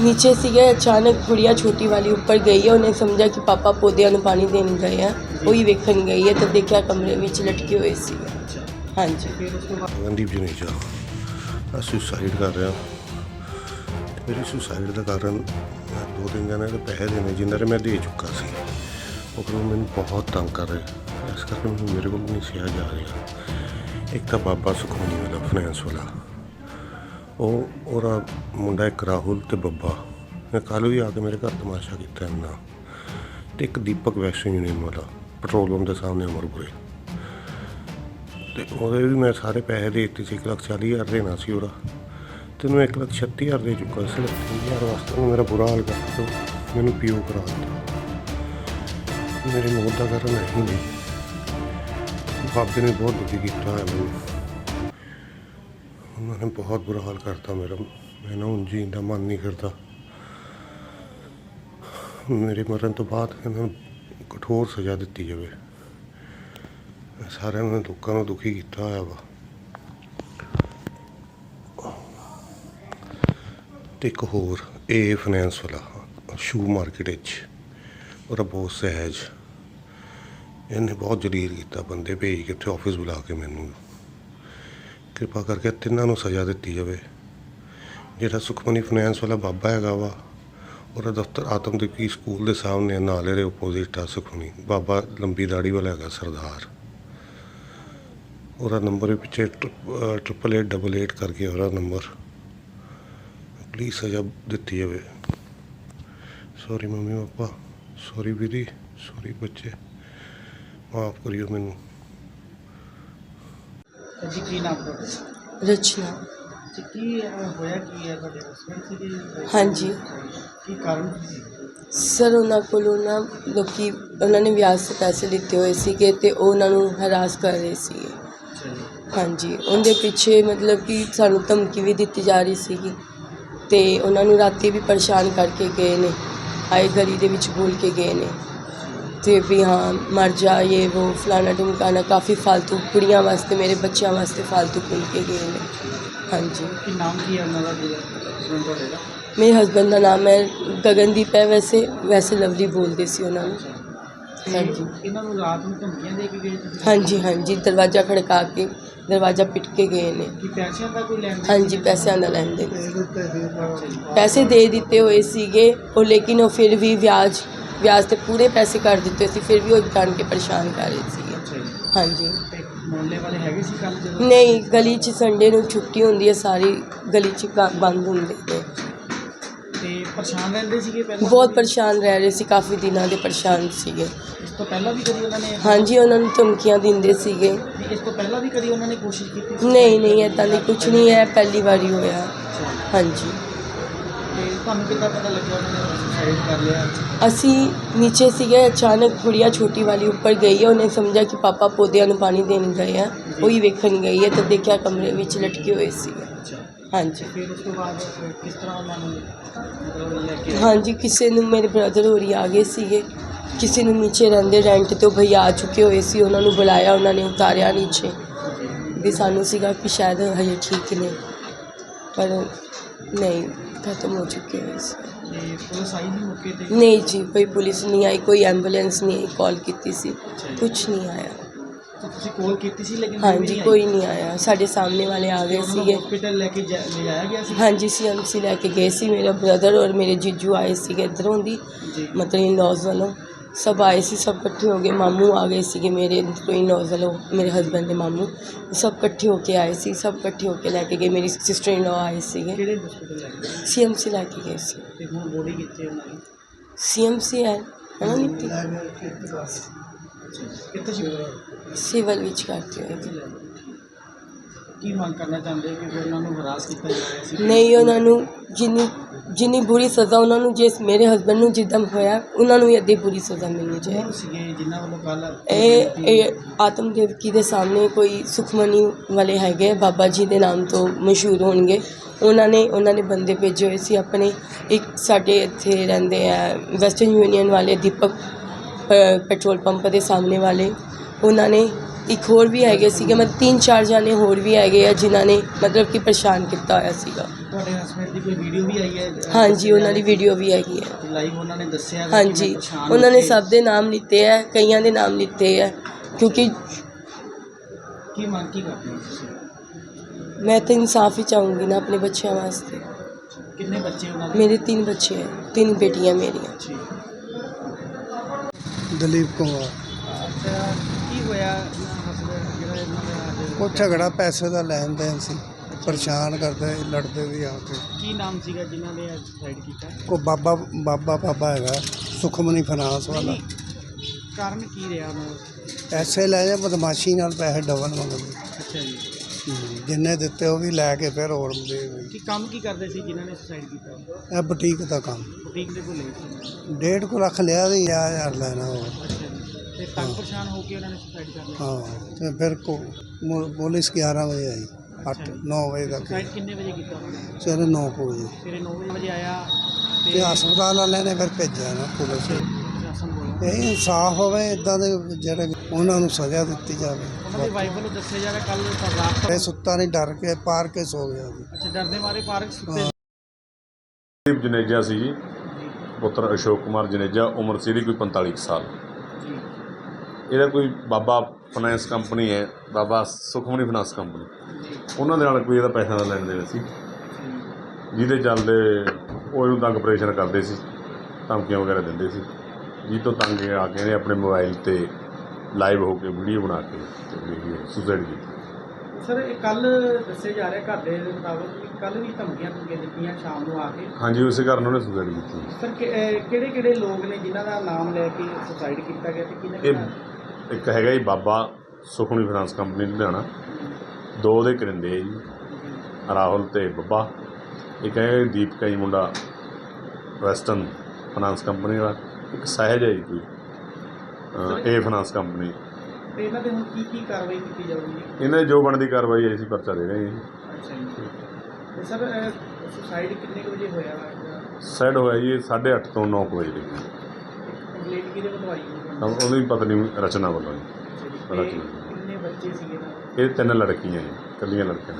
ਨੀਚੇ ਸੀਗੇ, ਅਚਾਨਕ ਗੁੜੀਆ ਛੋਟੀ ਵਾਲੀ ਉੱਪਰ ਗਈ ਹੈ, ਉਹਨੇ ਸਮਝਿਆ ਕਿ ਪਾਪਾ ਪੌਦਿਆਂ ਨੂੰ ਪਾਣੀ ਦੇਣ ਗਏ ਆ, ਉਹੀ ਵੇਖਣ ਗਈ ਹੈ ਤਾਂ ਦੇਖਿਆ ਕਮਰੇ ਵਿੱਚ ਲਟਕੇ ਹੋਏ ਸੀ। ਹਾਂਜੀ। ਗਗਨਦੀਪ ਜਨੇਜਾ ਮੈਂ ਸੁਸਾਈਡ ਕਰ ਰਿਹਾ ਮੇਰੀ ਸੁਸਾਈਡ ਦਾ ਕਾਰਨ ਮੈਂ ਦੋ ਤਿੰਨ ਜਣਿਆਂ ਦੇ ਪੈਸੇ ਦੇਣੇ, ਜਿਨ੍ਹਾਂ ਦੇ ਮੈਂ ਦੇ ਚੁੱਕਾ ਸੀ। ਉਹ ਫਿਰ ਮੈਨੂੰ ਬਹੁਤ ਤੰਗ ਕਰ ਰਿਹਾ ਇਸ ਕਰਕੇ ਮੈਨੂੰ ਮੇਰੇ ਕੋਲ ਨਹੀਂ ਸਿਆ ਜਾ ਰਿਹਾ। ਇੱਕ ਤਾਂ ਬਾਬਾ ਸੁਖਮਨੀ ਵਾਲਾ ਫਾਈਨੈਂਸ ਵਾਲਾ। ਉਹ, ਉਹਦਾ ਮੁੰਡਾ ਇੱਕ ਰਾਹੁਲ ਤੇ ਬੱਬਾ। ਮੈਂ ਕੱਲ੍ਹ ਵੀ ਆ ਕੇ ਮੇਰੇ ਘਰ ਤਮਾਸ਼ਾ ਕੀਤਾ ਇਹਨਾਂ ਤੇ ਇੱਕ ਦੀਪਕ ਵੈਸ਼ਨ ਯੂਨੀਅਨ ਵਾਲਾ ਪੈਟਰੋਲ ਪੰਪ ਦੇ ਸਾਹਮਣੇ ਅਮਰਪੁਰੇ ਤੇ ਉਹਦੇ ਵੀ ਮੈਂ ਸਾਰੇ ਪੈਸੇ ਦੇ ਦਿੱਤੇ ਸੀ, ਇੱਕ ਲੱਖ ਚਾਲੀ ਹਜ਼ਾਰ ਦੇਣਾ ਸੀ ਉਹਦਾ। ਤੇ ਮੈਂ ਇੱਕ ਲੱਖ ਛੱਤੀ ਹਜ਼ਾਰ ਦੇ ਚੁੱਕਾ ਸੀ, ਲੱਖ ਹਜ਼ਾਰ ਵਾਸਤੇ ਉਹਨੇ ਮੇਰਾ ਬੁਰਾ ਹਾਲ ਕਰ ਦਿੱਤਾ। ਮੈਨੂੰ ਪੀਓ ਕਰਾ ਦਿੱਤਾ। ਮੇਰੇ ਮੌਤ ਦਾ ਕਾਰਨ ਨਹੀਂ ਨਹੀਂ। ਬਾਬੇ ਨੇ ਬਹੁਤ ਦੁਖੀ ਕੀਤਾ ਹੈ ਮੈਨੂੰ। ਉਹਨਾਂ ਨੇ ਬਹੁਤ ਬੁਰਾ ਹਾਲ ਕਰਤਾ ਮੇਰਾ। ਮੈਂ ਨਾ ਹੁਣ ਜੀਣ ਦਾ ਮਨ ਨਹੀਂ ਕਰਦਾ। ਮੇਰੇ ਮਰਨ ਤੋਂ ਬਾਅਦ ਇਹਨਾਂ ਨੂੰ ਕਠੋਰ ਸਜ਼ਾ ਦਿੱਤੀ ਜਾਵੇ। ਸਾਰਿਆਂ ਨੇ ਲੋਕਾਂ ਨੂੰ ਦੁਖੀ ਕੀਤਾ ਹੋਇਆ ਵਾ। ਤੇ ਇੱਕ ਹੋਰ ਏ ਫਾਈਨੈਂਸ ਵਾਲਾ ਸ਼ੂ ਮਾਰਕੀਟ ਵਿੱਚ। ਉਹਦਾ ਬਹੁਤ ਸਹਿਜ। ਇਹਨੇ ਬਹੁਤ ਜਲੀਲ ਕੀਤਾ ਬੰਦੇ, ਭੇਜ ਕੇ ਉੱਥੇ ਆਫਿਸ ਬੁਲਾ ਕੇ ਮੈਨੂੰ। ਕਿਰਪਾ ਕਰਕੇ ਤਿੰਨਾਂ ਨੂੰ ਸਜ਼ਾ ਦਿੱਤੀ ਜਾਵੇ। ਜਿਹੜਾ ਸੁਖਮਨੀ ਫਾਈਨੈਂਸ ਵਾਲਾ ਬਾਬਾ ਹੈਗਾ ਵਾ ਉਹਦਾ ਦਫ਼ਤਰ ਆਤਮਦੀਪੀ ਸਕੂਲ ਦੇ ਸਾਹਮਣੇ ਆ, ਨਾਲੇ ਦੇ ਆਪੋਜ਼ਿਟ ਆ ਸੁਖਮਨੀ। ਬਾਬਾ ਲੰਬੀ ਦਾੜੀ ਵਾਲਾ ਹੈਗਾ ਸਰਦਾਰ। ਉਹਦਾ ਨੰਬਰ ਵੀ ਪਿੱਛੇ ਟ੍ਰਿਪਲ ਏਟ ਡਬਲ ਏਟ ਕਰਕੇ ਉਹਦਾ ਨੰਬਰ ਪਲੀਜ਼ ਸਜ਼ਾ ਦਿੱਤੀ ਜਾਵੇ। ਸੌਰੀ ਮੰਮੀ ਪਾਪਾ ਸੌਰੀ ਵੀਰੀ ਸੌਰੀ ਬੱਚੇ। ਮਾਫ ਕਰਿਓ ਮੈਨੂੰ। ਜੀ ਕੀ ਨਾਮ ਤੁਹਾਡਾ? ਰਚਨਾ। ਕੀ ਅਹ, ਹੋਇਆ ਕੀ ਹੈ? ਤੁਹਾਡੇ ਹਸਬੰਡ ਸੀਗੇ? ਹਾਂਜੀ। ਕੀ ਕਾਰਨ ਕੀ ਸੀ? ਸਰ ਉਹਨਾਂ ਕੋਲੋਂ ਨਾ ਲੋਕੀ ਉਹਨਾਂ ਨੇ ਵਿਆਜ 'ਤੇ ਪੈਸੇ ਲਿੱਤੇ ਹੋਏ ਸੀਗੇ ਤੇ ਉਹ ਉਹਨਾਂ ਨੂੰ ਹਰਾਸ ਕਰ ਰਹੇ ਸੀਗੇ। ਅੱਛਾ ਜੀ ਹਾਂਜੀ। ਉਹਦੇ ਪਿੱਛੇ ਮਤਲਬ ਕਿ ਸਾਨੂੰ ਧਮਕੀ ਵੀ ਦਿੱਤੀ ਜਾ ਰਹੀ ਸੀਗੀ ਤੇ ਉਹਨਾਂ ਨੂੰ ਰਾਤੀ ਵੀ ਪਰੇਸ਼ਾਨ ਕਰਕੇ ਗਏ ਨੇ ਆਏ ਗਲੀ ਦੇ ਵਿੱਚ ਬੋਲ ਕੇ ਗਏ ਨੇ। ਤੇ ਵੀ ਹਾਂ ਮਰ ਜਾ ਇਹ ਉਹ ਫਲਾਣਾ ਢਿਮਕਾਣਾ ਕਾਫੀ ਫालतू ਕੁੜੀਆਂ ਵਾਸਤੇ ਮੇਰੇ ਬੱਚਿਆਂ ਵਾਸਤੇ ਫालतू ਖੁੱਲ ਕੇ ਗਏ ਨੇ। ਹਾਂਜੀ। ਕੀ ਨਾਮ ਕੀ ਹੈ ਉਹਨਾਂ ਦਾ ਮੇਰੇ ਹਸਬੰਦ ਦਾ ਨਾਮ ਹੈ ਗਗਨਦੀਪ ਹੈ ਵੈਸੇ ਵੈਸੇ ਲਵਲੀ ਬੋਲਦੇ ਸੀ ਉਹਨਾਂ ਨੂੰ। ਹਾਂਜੀ। ਇਹਨਾਂ ਨੂੰ ਰਾਤ ਨੂੰ ਧਮਕੀਆਂ ਦੇ ਕੇ ਗਏ ਹਾਂਜੀ ਹਾਂਜੀ ਦਰਵਾਜ਼ਾ ਖੜਕਾ ਕੇ ਦਰਵਾਜ਼ਾ ਪਿੱਟ ਕੇ ਗਏ ਨੇ। ਕੀ ਪੈਸਿਆਂ ਦਾ ਕੋਈ ਲੈਣ ਹਾਂਜੀ ਪੈਸਿਆਂ ਦਾ ਲੈਣ ਦੇਣ ਪੈਸੇ ਦੇ ਦਿੱਤੇ ਹੋਏ ਸੀਗੇ ਉਹ ਲੇਕਿਨ ਉਹ ਫਿਰ ਵੀ ਵਿਆਜ ਵਿਆਜ ਤੇ ਪੂਰੇ ਪੈਸੇ ਕਰ ਦਿੱਤੇ ਸੀ ਫਿਰ ਵੀ ਉਹ ਜਾਣ ਕੇ ਪਰੇਸ਼ਾਨ ਕਰ ਰਹੇ ਅੱਛਾ ਜੀ। ਹਾਂਜੀ। ਤੇ ਮੁਹੱਲੇ ਵਾਲੇ ਹੈਗੇ ਸੀ ਕੱਲ ਜਦੋਂ? ਨਹੀਂ ਗਲੀ 'ਚ ਸੰਡੇ ਨੂੰ ਛੁੱਟੀ ਹੁੰਦੀ ਹੈ ਸਾਰੀ ਗਲੀ 'ਚ ਕ- ਬੰਦ ਹੁੰਦੇ ਨੇ। ਤੇ ਪਰੇਸ਼ਾਨ ਰਹਿੰਦੇ ਸੀਗੇ ਪਹਿਲਾਂ? ਬਹੁਤ ਪਰੇਸ਼ਾਨ ਰਹਿ ਰਹੇ ਸੀ ਕਾਫੀ ਦਿਨਾਂ ਦੇ ਪਰੇਸ਼ਾਨ ਸੀਗੇ। ਇਸ ਤੋਂ ਪਹਿਲਾਂ ਵੀ ਕਦੀ ਉਹਨਾਂ ਨੇ ਹਾਂਜੀ ਉਹਨਾਂ ਨੂੰ ਧਮਕੀਆਂ ਦਿੰਦੇ ਸੀਗੇ। ਨਹੀਂ, ਇਸ ਤੋਂ ਪਹਿਲਾਂ ਵੀ ਕਦੀ ਉਹਨਾਂ ਨੇ ਕੋਸ਼ਿਸ਼ ਕੀਤੀ ਸੀ? ਨਹੀਂ ਨਹੀਂ ਇਦਾਂ ਦੀ ਕੁਝ ਨਹੀਂ ਹੈ ਪਹਿਲੀ ਵਾਰੀ ਹੋਇਆ। ਅੱਛਾ। ਜੀ। ਹਾਂਜੀ। ਤੇ ਤੁਹਾਨੂੰ ਕਿੱਦਾਂ ਪਤਾ ਲੱਗਿਆ ਉਹਨਾਂ ਨੇ? ਸੁਸਾਈਡ ਕਰ ਲਿਆ ਅਸੀਂ ਨੀਚੇ ਸੀਗੇ ਅਚਾਨਕ ਗੁੜੀਆ ਛੋਟੀ ਵਾਲੀ ਉੱਪਰ ਗਈ ਹੈ ਉਹਨੇ ਸਮਝਿਆ ਕਿ ਪਾਪਾ ਪੌਦਿਆਂ ਨੂੰ ਪਾਣੀ ਦੇਣ ਗਏ ਆ ਉਹੀ ਵੇਖਣ ਗਈ ਹੈ ਤਾਂ ਦੇਖਿਆ ਕਮਰੇ ਵਿੱਚ ਲਟਕੇ ਹੋਏ ਸੀ ਅੱਛਾ। ਹਾਂਜੀ। ਫਿਰ ਉਸ ਤੋਂ ਬਾਅਦ ਫਿਰ ਕਿਸ ਤਰ੍ਹਾਂ ਉਹਨਾਂ ਨੂੰ ਮਤਲਬ ਲੈ ਕੇ? ਹਾਂਜੀ ਕਿਸੇ ਨੂੰ ਮੇਰੇ ਬ੍ਰਦਰ ਹੋਰੀ ਆ ਗਏ ਸੀਗੇ। ਕਿਸੇ ਨੂੰ ਨੀਚੇ ਰਹਿੰਦੇ ਰੈਂਟ ਤੇ ਉਹ ਭਈਆ ਆ ਚੁੱਕੇ ਹੋਏ ਸੀ ਉਹਨਾਂ ਨੂੰ ਬੁਲਾਇਆ ਉਹਨਾਂ ਨੇ ਉਤਾਰਿਆ ਨੀਚੇ। ਵੀ ਸਾਨੂੰ ਸੀਗਾ ਕਿ ਸ਼ਾਇਦ ਹਜੇ ਠੀਕ ਨੇ। ਪਰ ਨਹੀਂ। ਖਤਮ ਹੋ ਚੁੱਕੇ ਹੋਏ ਸੀ। ਤੇ ਪੁਲਿਸ ਆਈ ਨਹੀਂ ਮੌਕੇ ਤੇ? ਨਹੀਂ ਜੀ ਕੋਈ ਪੁਲਿਸ ਨਹੀਂ ਆਈ ਕੋਈ ਐਂਬੂਲੈਂਸ ਨਹੀਂ ਆਈ ਕਾਲ ਕੀਤੀ ਸੀ। ਕੁਝ ਨਹੀਂ ਆਇਆ। ਤਾਂ ਤੁਸੀਂ ਕਾਲ ਕੀਤੀ ਸੀ ਲੇਕਿਨ ਹਾਂਜੀ ਕੋਈ ਨਹੀਂ ਆਇਆ। ਸਾਡੇ ਸਾਹਮਣੇ ਵਾਲੇ ਆ ਗਏ ਸੀਗੇ। ਹਸਪੀਟਲ ਲੈ ਕੇ ਜਾ- ਲੈ ਜਾਇਆ ਗਿਆ ਸੀ? ਹਾਂਜੀ ਸੀਐਮਸੀ ਲੈ ਕੇ ਗਏ ਸੀ। ਮੇਰਾ ਬ੍ਰਦਰ ਔਰ ਮੇਰੇ ਜੀਜੂ ਆਏ ਸੀਗੇ ਇੱਧਰੋਂ ਦੀ ਜੀ। ਮਤਲਬ ਇਨ ਲॉज ਵੱਲੋਂ। ਸਭ ਆਏ ਸੀ ਸਭ ਇਕੱਠੇ ਹੋ ਗਏ ਮਾਮੂ ਆ ਗਏ ਸੀਗੇ ਮੇਰੇ ਇੱਧਰੋਂ ਇਨ ਲॉज ਵੱਲੋਂ ਮੇਰੇ ਹਸਬੰਡ ਦੇ ਮਾਮੂ ਸਭ ਇਕੱਠੇ ਹੋ ਕੇ ਆਏ ਸੀ ਸਭ ਇਕੱਠੇ ਹੋ ਕੇ ਲੈ ਕੇ ਗਏ ਮੇਰੀ ਸਿਸਟਰ ਇਨ ਲॉ ਆਏ ਸੀਗੇ ਕਿਹੜੇ ਹਸਪੀਟਲ ਲੈ ਕੇ ਗਏ? ਸੀਐਮਸੀ ਲੈ ਕੇ ਗਏ ਸੀ ਤੇ ਕੀ ਮੰਗ ਕਰਨਾ ਚਾਹੁੰਦੇ ਕਿ ਫਿਰ ਉਹਨਾਂ ਨੂੰ ਹਰਾਸ ਕੀਤਾ ਜਾ ਰਿਹਾ ਸੀ? ਨਹੀਂ ਉਹਨਾਂ ਨੂੰ ਜਿੰਨੀ ਜਿੰਨੀ ਬੁਰੀ ਸਜ਼ਾ ਉਹਨਾਂ ਨੂੰ ਜਿਸ ਮੇਰੇ ਹਸਬੰਡ ਨੂੰ ਜਿੱਦਾਂ ਹੋਇਆ ਉਹਨਾਂ ਨੂੰ ਵੀ ਅੱਧੀ ਬੁਰੀ ਸਜ਼ਾ ਮਿਲਣੀ ਚਾਹੀਦੀ ਸੀਗੇ ਜਿਨ੍ਹਾਂ ਵੱਲੋਂ ਕੱਲ ਇਹ ਇਹ ਆਤਮ ਦੇਵਕੀ ਦੇ ਸਾਹਮਣੇ ਕੋਈ ਸੁਖਮਨੀ ਵਾਲੇ ਹੈਗੇ ਬਾਬਾ ਜੀ ਦੇ ਨਾਮ ਤੋਂ ਮਸ਼ਹੂਰ ਹੋਣਗੇ। ਉਹਨਾਂ ਨੇ ਉਹਨਾਂ ਨੇ ਬੰਦੇ ਭੇਜੇ ਹੋਏ ਸੀ ਆਪਣੇ। ਇੱਕ ਸਾਡੇ ਇੱਥੇ ਰਹਿੰਦੇ ਆ ਵੈਸਟਰਨ ਯੂਨੀਅਨ ਵਾਲੇ ਦੀਪਕ ਪੈਟਰੋਲ ਪੰਪ ਦੇ ਸਾਹਮਣੇ ਵਾਲੇ। ਉਹਨਾਂ ਨੇ ਇੱਕ ਹੋਰ ਵੀ ਹੈਗੇ ਸੀਗੇ ਮਤਲਬ ਤਿੰਨ ਚਾਰ ਜਾਣੇ ਹੋਰ ਵੀ ਹੈਗੇ ਆ ਜਿਨ੍ਹਾਂ ਨੇ ਮਤਲਬ ਕਿ ਪਰੇਸ਼ਾਨ ਕੀਤਾ ਹੋਇਆ ਸੀਗਾ। ਤੁਹਾਡੇ ਹਸਬੰਡ ਦੀ ਕੋਈ ਵੀਡੀਓ ਵੀ ਆਈ ਹੈ? ਹਾਂਜੀ ਉਹਨਾਂ ਦੀ ਵੀਡੀਓ ਵੀ ਹੈਗੀ ਹੈ। ਲਾਈਵ ਉਹਨਾਂ ਨੇ ਦੱਸਿਆ ਵੀ ਹਾਂਜੀ ਕਿਵੇਂ ਪਰੇਸ਼ਾਨ ਉਹਨਾਂ ਨੇ ਹੋ ਕੇ- ਸਭ ਦੇ ਨਾਮ ਲਿੱਤੇ ਹੈ ਕਈਆਂ ਦੇ ਨਾਮ ਲਿੱਤੇ ਹੈ ਕਿਉਂਕਿ ਕੀ ਮੰਗ ਕੀ ਕਰਦੇ ਹੋ ਤੁਸੀਂ? ਮੈਂ ਤਾਂ ਇਨਸਾਫ ਹੀ ਚਾਹੂੰਗੀ ਨਾ ਆਪਣੇ ਬੱਚਿਆਂ ਵਾਸਤੇ। ਕਿੰਨੇ ਬੱਚੇ ਉਹਨਾਂ ਦੇ? ਮੇਰੇ ਤਿੰਨ ਬੱਚੇ ਹੈ ਤਿੰਨ ਬੇਟੀਆਂ ਮੇਰੀਆਂ। ਦਲੀਪ ਕੁਮਾਰ ਅੱਛਾ ਕੀ ਹੋਇਆ ਹਸਬੰਡ ਜਿਹੜਾ ਇਹਨਾਂ ਦਾ ਅੱਜ ਉਹ ਝਗੜਾ ਪੈਸੇ ਦਾ ਲੈਣ ਦੇਣ ਸੀ ਪਰੇਸ਼ਾਨ ਕਰਦੇ ਲੜਦੇ ਵੀ ਆ ਕੇ। ਕੀ ਨਾਮ ਸੀਗਾ ਜਿਨ੍ਹਾਂ ਨੇ ਸੁਸਾਈਡ ਕੀਤਾ? ਉਹ ਬਾਬਾ ਬਾਬਾ ਬਾਬਾ ਹੈਗਾ ਸੁਖਮਨੀ ਫਾਈਨਾਂਸ ਵਾਲਾ। ਕਾਰਨ ਕੀ ਰਿਹਾ ਉਹਨਾਂ ਐਸੇ ਲੈ ਜਾ ਬਦਮਾਸ਼ੀ ਨਾਲ ਪੈਸੇ ਡਬਲ ਮੰਗਦੇ। ਅੱਛਾ ਜੀ। ਹਮ, ਜਿੰਨੇ ਦਿੱਤੇ ਉਹ ਵੀ ਲੈ ਕੇ ਫਿਰ ਹੋਰ ਦੇ ਕੀ ਕੰਮ ਕੀ ਕਰਦੇ ਸੀ ਜਿਨ੍ਹਾਂ ਨੇ ਸੁਸਾਈਡ ਕੀਤਾ? ਇਹ ਬੁਟੀਕ ਦਾ ਕੰਮ। ਬੁਟੀਕ ਦੇ ਕੋਲ ਸੀ ਡੇਢ ਕੁ ਲੱਖ ਲਿਆ ਤੇ 1000 ਲੈਣਾ ਹੋਰ ਤੇ ਤੰਗ ਪਰੇਸ਼ਾਨ ਹੋ ਕੇ ਉਹਨਾਂ ਨੇ ਸੁਸਾਈਡ ਕਰ ਲਿਆ। ਹਾਂ ਤੇ ਫਿਰ ਕੋ ਮੁ- ਪੁਲਿਸ 11 ਵਜੇ ਆਈ 8 9 ਵਜੇ ਤੱਕ। ਸੁਸਾਈਡ ਕਿੰਨੇ ਵਜੇ ਕੀਤਾ ਉਹਨਾਂ ਨੇ? ਸਵੇਰੇ 9 ਵਜੇ। ਸਵੇਰੇ 9 ਵਜੇ ਆਇਆ ਤੇ ਹਸਪਤਾਲ ਵਾਲਿਆਂ ਨੇ ਫਿਰ ਭੇਜਿਆ ਨਾ ਪੁਲਿਸ ਪ੍ਰਸ਼ਾਸਨ ਬੋਲਿਆ ਇਹ ਇਨਸਾਫ ਹੋਵੇ ਇਦਾਂ ਦੇ ਜਿਹੜੇ ਉਹਨਾਂ ਨੂੰ ਸਜ਼ਾ ਦਿੱਤੀ ਜਾਵੇ। ਉਹਨਾਂ ਦੀ ਵਾਈਫ ਵੱਲੋਂ ਦੱਸਿਆ ਜਾ ਰਿਹਾ ਕੱਲ ਰਾਤ ਇਹ ਸੁੱਤਾ ਨਹੀਂ ਡਰ ਕੇ ਪਾਰ ਕੇ ਸੋ ਗਿਆ ਸੀ। ਅੱਛਾ ਡਰਦੇ ਮਾਰੇ ਪਾਰਕ ਸੁੱਤੇ ਦੀਪ ਜਨੇਜਾ ਸੀ ਜੀ। ਪੁੱਤਰ ਅਸ਼ੋਕ ਕੁਮਾਰ ਜਨੇਜਾ ਉਮਰ ਸੀ ਇਹਦੀ ਕੋਈ 45 ਕੁ ਸਾਲ। ਜੀ ਇਹਦਾ ਕੋਈ ਬਾਬਾ ਫਾਈਨੈਂਸ ਕੰਪਨੀ ਹੈ ਬਾਬਾ ਸੁਖਮਨੀ ਫਾਈਨੈਂਸ ਕੰਪਨੀ ਉਹਨਾਂ ਦੇ ਨਾਲ ਕੋਈ ਇਹਦਾ ਪੈਸਾ ਦਾ ਲੈਣ ਦੇਣ ਸੀ। ਜਿਹਦੇ ਚੱਲਦੇ ਉਹ ਇਹਨੂੰ ਤੰਗ ਆਪਰੇਸ਼ਨ ਕਰਦੇ ਸੀ ਧਮਕੀਆਂ ਵਗੈਰਾ ਦਿੰਦੇ ਸੀ। ਜੀ ਤੋਂ ਤੰਗ ਆ ਕੇ ਇਹਨੇ ਆਪਣੇ ਮੋਬਾਈਲ ਤੇ ਲਾਈਵ ਹੋ ਕੇ ਵੀਡੀਓ ਬਣਾ ਕੇ ਸੁਸਾਈਡ ਕੀਤੀ। ਸਰ ਇਹ ਕੱਲ ਦੱਸਿਆ ਜਾ ਰਿਹਾ ਘਰ ਦੇ ਮੁਤਾਬਕ ਕਿ ਕੱਲ ਵੀ ਧਮਕੀਆਂ ਧਮਕੀਆਂ ਦਿੱਤੀਆਂ ਸ਼ਾਮ ਨੂੰ ਆ ਕੇ। ਹਾਂਜੀ ਉਸੇ ਕਾਰਨ ਉਹਨੇ ਸੁਸਾਈਡ ਕੀਤੀ। ਸਰ ਕਿਹੜੇ ਕਿਹੜੇ ਲੋਕ ਨੇ ਜਿਨ੍ਹਾਂ ਦਾ ਨਾਮ ਲੈ ਕੇ ਸੁਸਾਈਡ ਕੀਤਾ ਗਿਆ ਤੇ ਕਿਹਨੇ ਇਹ ਇੱਕ ਹੈਗਾ ਜੀ ਬਾਬਾ ਸੁਖਮਨੀ ਫਾਈਨੈਂਸ ਕੰਪਨੀ ਲੁਧਿਆਣਾ। ਦੋ ਉਹਦੇ ਕਰਿੰਦੇ ਆ ਜੀ ਰਾਹੁਲ ਤੇ ਬੱਬਾ। ਇੱਕ ਹੈ ਦੀਪਕਾ ਜੀ ਮੁੰਡਾ ਵੈਸਟਰਨ ਫਾਈਨਾਂਸ ਕੰਪਨੀ ਦਾ। ਇੱਕ ਸਹਿਜ ਹੈ ਜੀ ਕੋਈ। ਇਹ ਫਾਈਨਾਂਸ ਕੰਪਨੀ। ਤੇ ਇਹਨਾਂ ਦੇ ਹੁਣ ਕੀ ਕੀ ਕਾਰਵਾਈ ਕੀਤੀ ਜਾਊਗੀ ਇਹਨਾਂ ਦੀ ਜੋ ਬਣਦੀ ਕਾਰਵਾਈ ਹੈ ਅਸੀਂ ਪਰਚਾ ਦੇ ਰਹੇ ਹਾਂ ਜੀ। ਅੱਛਾ ਜੀ ਤੇ ਸਰ ਸੁਸਾਈਡ ਕਿੰਨੇ ਕੁ ਵਜੇ ਹੋਇਆ ਵਾ? ਸਾਈਡ ਹੋਇਆ ਜੀ 8:30 ਤੋਂ 9 ਵਜੇ ਦੇ ਕੰਪਲੀਟ ਕਿਹਦੇ ਵੱਲੋਂ ਆਈ ਤਾਂ ਉਹਦੀ ਪਤਨੀ ਰਚਨਾ ਵੱਲੋਂ ਜੀ ਤੇ ਰਚਨਾ ਕਿੰਨੇ ਬੱਚੇ ਸੀਗੇ ਇਹਨਾਂ ਦੇ? ਇਹ ਤਿੰਨ ਲੜਕੀਆਂ ਜੀ ਇਕੱਲੀਆਂ ਲੜਕੀਆਂ